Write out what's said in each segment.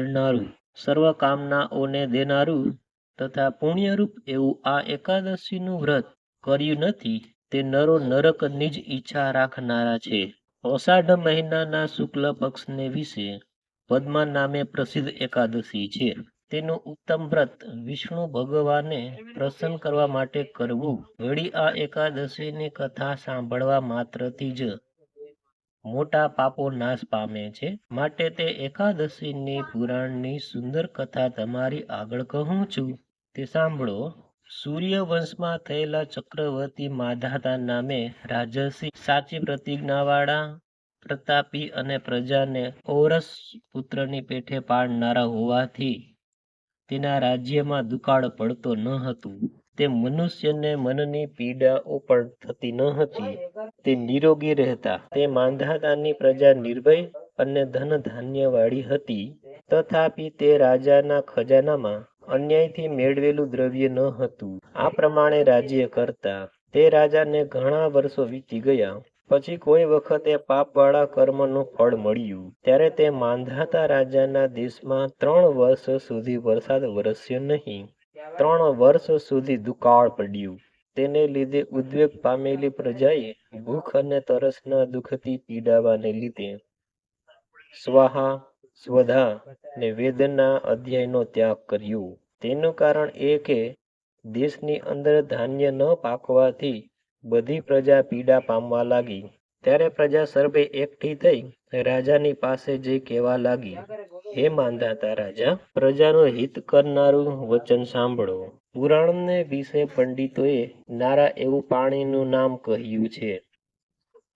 કરનારું, સર્વ દેનારું તથા પુણ્યરૂપ એવું આ એકાદશીનું વ્રત કર્યું નથી, તે નરો નરકની જ ઈચ્છા રાખનારા છે. અષાઢ મહિનાના શુક્લ પક્ષને વિશે પદ્મા નામે પ્રસિદ્ધ એકાદશી છે. તેનું ઉત્તમ વ્રત વિષ્ણુ ભગવાને પ્રસન્ન કરવા માટે કરવું. વળી આ એકાદશીની કથા સાંભળવા માત્રથી જ મોટા પાપો નાશ પામે છે. માટે તે એકાદશીની પુરાણની સુંદર કથા તમારી આગળ કહું છું. તે સાંભળો. સૂર્યવંશમાં થયેલા ચક્રવર્તી માધાતા નામે રાજસી સાચી પ્રતિજ્ઞાવાળા, પ્રતાપી અને પ્રજાને ઔરસ પુત્રની પેઠે પાડનારા હોવાથી તેના રાજ્યમાં દુકાળ પડતો ન હતું. તે મનુષ્યને મનની પીડાઓ પણ થતી ન હતી. તે નિરોગી રહેતા. તે માંધાતાની પ્રજા નિર્ભય અને ધન ધાન્યવાળી હતી. તથાપી તે રાજાના ખજાનામાં અન્યાયથી મેળવેલું દ્રવ્ય ન હતું. આ પ્રમાણે રાજ્ય કરતા. તે રાજાને ઘણા વર્ષો વીતી ગયા. પછી કોઈ વખતે પાપવાળા કર્મનું ફળ મળ્યું. ત્યારે તે માંધાતા રાજાના દેશમાં ત્રણ વર્ષ સુધી વરસાદ વરસ્યો નહીં. ત્રણ વર્ષ સુધી દુકાળ પડ્યું. તેને લીધે ઉદ્વેગ પામેલી પ્રજાએ ભૂખ અને તરસના દુઃખથી પીડાવાને લીધે સ્વાહા, સ્વધા ને વેદના અધ્યાયનો ત્યાગ કર્યો. તેનું કારણ એ કે દેશની અંદર ધાન્ય ન પાકવાથી બધી પ્રજા પીડા પામવા લાગી. ત્યારે પ્રજા સર્વે એકઠી થઈ રાજાની પાસે જે કહેવા લાગી, હે માંધાતા રાજા, પ્રજાનું હિત કરનારું વચન સાંભળો. પુરાણને વિશે પંડિતોએ નારા એવું પાણીનું નામ કહ્યું છે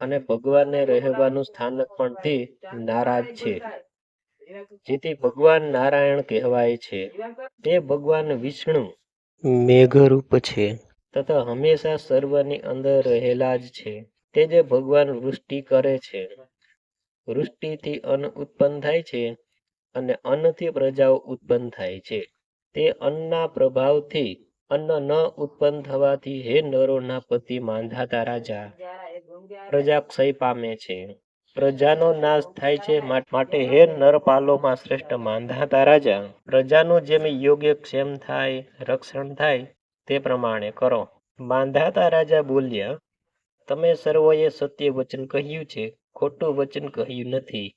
અને ભગવાનને રહેવાનું સ્થાનક પણ તે નારાજ છે. જેથી ભગવાન નારાયણ કહેવાય છે. તે ભગવાન વિષ્ણુ મેઘરૂપ છે. તથા હંમેશા સર્વની અંદર રહેલા જ છે. તે જે ભગવાન વૃષ્ટિ કરે છે, વૃષ્ટિથી અન્ન ઉત્પન્ન થાય છે અને અન્નથી પ્રજાઓ ઉત્પન્ન થાય છે. તે અન્નના પ્રભાવથી અન્ન ન ઉત્પન્ન થવાથી હે નરોના પતિ માંધાતા રાજા, પ્રજા ક્ષય પામે છે. પ્રજાનો નાશ થાય છે માટે હે નરપાલોમાં શ્રેષ્ઠ માંધાતા રાજા, પ્રજાનું જેમ યોગ્ય ક્ષેમ થાય, રક્ષણ થાય તે પ્રમાણે કરો. માંધાતા રાજા બોલ્યા તમે સર્વોએ સત્ય વચન કહ્યું છે, ખોટું વચન કહ્યું નથી.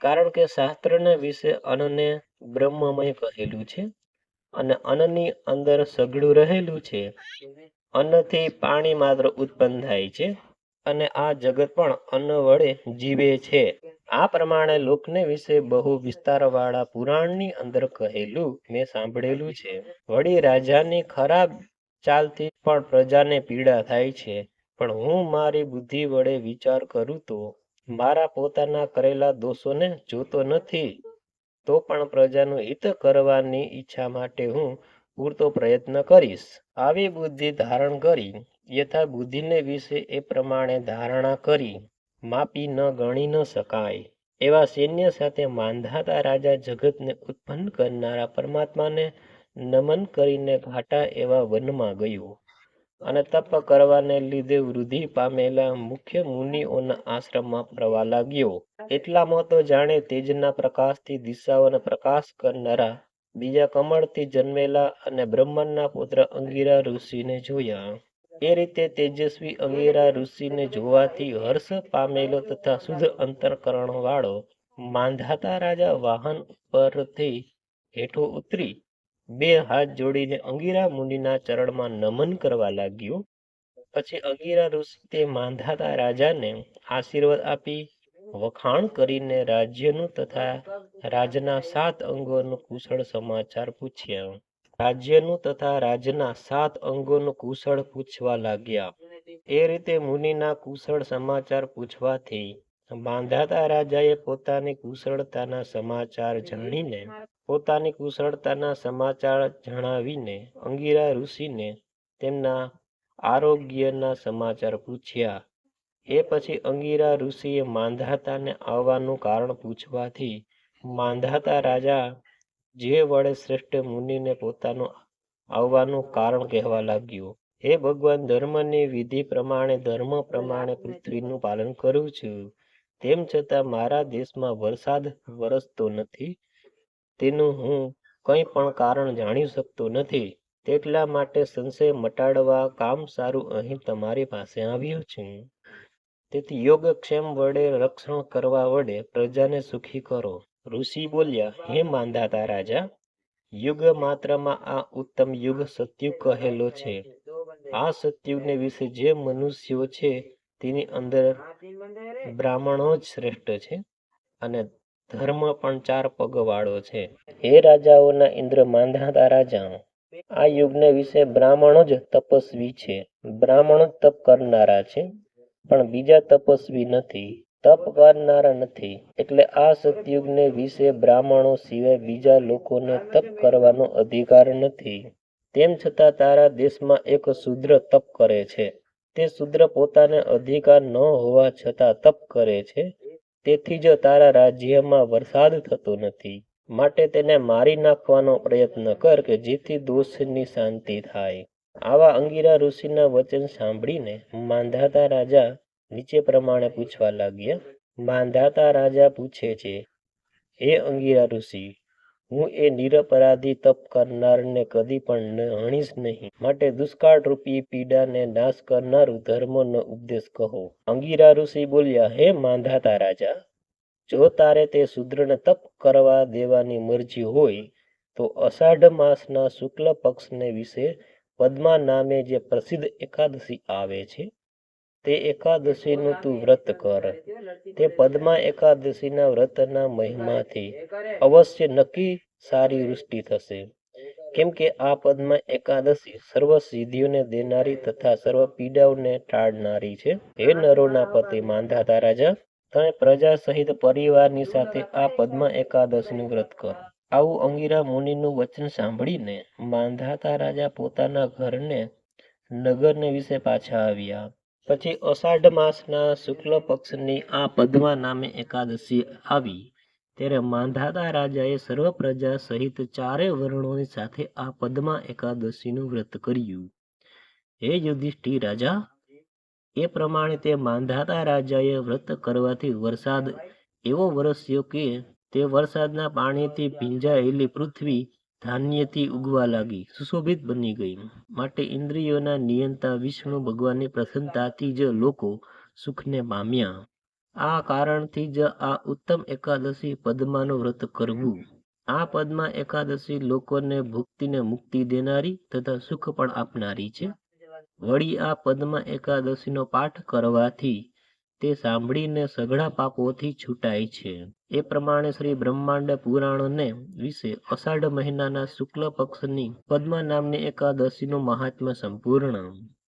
કારણ કે શાસ્ત્રના વિશે અનને બ્રહ્મમય કહેલું છે અને અનની અંદર સઘળું રહેલું છે. અન્નથી પાણી માત્ર ઉત્પન્ન થાય છે અને આ જગત પણ અન્ન વડે જીવે છે. આ પ્રમાણે લોકને વિશે બહુ વિસ્તારવાળા પુરાણની અંદર કહેલું મેં સાંભળેલું છે. વળી રાજાની ખરાબ ચાલથી પણ પ્રજાને પીડા થાય છે. પણ હું મારી બુદ્ધિ વડે વિચાર કરું તો મારા પોતાના કરેલા દોષોને જોતો નથી. તો પણ પ્રજાનું હિત કરવાની ઈચ્છા માટે હું પૂરતો પ્રયત્ન કરીશ. આવી બુદ્ધિ ધારણ કરી, યથા બુદ્ધિને વિશે એ પ્રમાણે ધારણા કરી, માપી ન ગણી ન શકાય. એવા સૈન્ય સાથે માંધાતા રાજા જગતને ઉત્પન્ન કરનારા પરમાત્માને નમન કરીને ઘાટા એવા વનમાં ગયો. અને તપ કરવાને લીધે વૃદ્ધિ પામેલા મુખ્ય મુનિઓના આશ્રમમાં ફરવા લાગ્યો. એટલામાં તો જાણે તેજના પ્રકાશથી દિશાઓને પ્રકાશ કરનારા બીજા કમળથી જન્મેલા અને બ્રહ્માંડના પુત્ર અંગીરા ઋષિને જોયા. એ રીતે તેજસ્વી અંગીરા ઋષિને જોવાથી હર્ષ પામેલો તથા શુદ્ધ અંતરકરણ વાળો માંધાતા રાજા વાહન પરથી હેઠો ઉતરી બે હાથ જોડીને અંગીરા મુનિના ચરણમાં નમન કરવા લાગ્યો. પછી અંગીરા ઋષિ તે માંધાતા રાજાને આશીર્વાદ આપી, વખાણ કરીને રાજ્યનું તથા રાજના સાત અંગોનું કુશળ સમાચાર પૂછ્યા. રાજ્યનું તથા રાજના સાત અંગોનું કુશળ પૂછવા લાગ્યા. એ રીતે મુનિના કુશળ સમાચાર પૂછવાથી માંધાતા રાજાએ પોતાની કુશળતાના સમાચાર જાણીને પોતાની કુશળતાના સમાચાર જણાવીને અંગીરા ઋષિને તેમના આરોગ્યના સમાચાર પૂછ્યા. એ પછી અંગીરા ઋષિએ માંધાતાને આવવાનું કારણ પૂછવાથી માંધાતા રાજા જે વડે શ્રેષ્ઠ મુનિને પોતાનું આવવાનું કારણ કહેવા લાગ્યું. હે ભગવાન, ધર્મની વિધિ પ્રમાણે, ધર્મ પ્રમાણે પૃથ્વીનું પાલન કરું છું. તેમ છતાં મારા દેશમાં વરસાદ વરસતો નથી. તેનું હું કંઈ પણ કારણ જાણી શકતો નથી. તેટલા માટે સંશય મટાડવા કામ સારું અહીં તમારી પાસે આવ્યું છે. તેથી યોગક્ષેમ વડે રક્ષણ કરવા વડે પ્રજાને સુખી કરો. ઋષિ બોલ્યા, હે માંધાતા રાજા, યુગ માત્રમાં આ ઉત્તમ યુગ સત્યુગ કહેલો છે. આ સત્યુગને વિશે જે મનુષ્યો છે તેની અંદર બ્રાહ્મણો જ શ્રેષ્ઠ છે. અને ધર્મ પણ ચાર પગવાળો છે. હે રાજાઓના ઇન્દ્ર માંધાતા રાજા આ યુગને વિશે બ્રાહ્મણો જ તપસ્વી છે. બ્રાહ્મણો જ તપ કરનારા છે, પણ બીજા તપસ્વી નથી. તપ કરનારા નથી, એટલે આ સતયુગને વિશે બ્રાહ્મણો સિવાય બીજા લોકોને તપ કરવાનો અધિકાર નથી. તેમ છતાં તારા દેશમાં એક શુદ્ર તપ કરે છે. તે શુદ્ર પોતાને અધિકાર ન હોવા છતાં તપ કરે છે. તેથી જ તારા રાજ્યમાં વરસાદ થતો નથી. માટે તેને મારી નાખવાનો પ્રયત્ન કર કે જેથી દોષની શાંતિ થાય. આવા અંગીરા ઋષિના વચન સાંભળીને માંધાતા રાજા નીચે પ્રમાણે પૂછવા લાગ્યા. માંધાતા રાજા પૂછે છે, હે અંગીરા ઋષિ હું એ નિરપરાધી તપ કરનારને કદી પણ હણીશ નહીં. માટે દુષ્કાળ રૂપી પીડાને નાશ કરનારું ધર્મનો ઉપદેશ કહો. અંગીરા ઋષિ બોલ્યા, હે માંધાતા રાજા, જો તારે તે શુદ્રને તપ કરવા દેવાની મરજી હોય, તો અષાઢ માસના શુક્લ પક્ષને વિશે પદ્મા નામે જે પ્રસિદ્ધ એકાદશી આવે છે તે એકાદશીનું તું વ્રત કર. તે પદમાં એકાદશીના વ્રતના મહિમાથી અવશ્ય નક્કી સારી વૃષ્ટિ થશે. કેમ કે આ પદમાં એકાદશી સર્વ સિદ્ધિઓને દેનારી તથા સર્વ પીડાઓને ટાળનારી છે. હે નરોના પતિ માંધાતા રાજા, તમે પ્રજા સહિત પરિવારની સાથે આ પદમાં એકાદશીનું વ્રત કરો. આવું અંગીરા મુનિનું વચન સાંભળીને માંધાતા રાજા પોતાના ઘરને, નગરને વિશે પાછા આવ્યા. પછી અષાઢ માસના શુક્લ પક્ષની આ પદ્મા નામે એકાદશી આવી. ત્યારે માંધાતા રાજાએ સર્વ પ્રજા સહિત ચારે વર્ણોની સાથે આ પદ્મા એકાદશીનું વ્રત કર્યું. હે યુધિષ્ઠિર રાજા, એ પ્રમાણે તે માંધાતા રાજાએ વ્રત કરવાથી વરસાદ એવો વરસ્યો કે તે વરસાદના પાણીથી ભીંજાયેલી પૃથ્વી ધાન્યથી ઉગવા લાગી, સુશોભિત બની ગઈ. માટે ઇન્દ્રિયોના નિયંતા વિષ્ણુ ભગવાનની પ્રસન્નતાથી જ લોકો સુખને પામ્યા. આ કારણથી જ આ ઉત્તમ એકાદશી પદ્માનું વ્રત કરવું. આ પદ્મા એકાદશી લોકોને ભુક્તિને મુક્તિ દેનારી તથા સુખ પણ આપનારી છે. વળી આ પદ્મા એકાદશીનો પાઠ કરવાથી તે સાંભળીને સઘળા પાપોથી છૂટાય છે. એ પ્રમાણે શ્રી બ્રહ્માંડ પુરાણને વિશે અષાઢ મહિનાના શુક્લ પક્ષની પદ્મા નામની એકાદશીનું મહાત્મ્ય સંપૂર્ણ.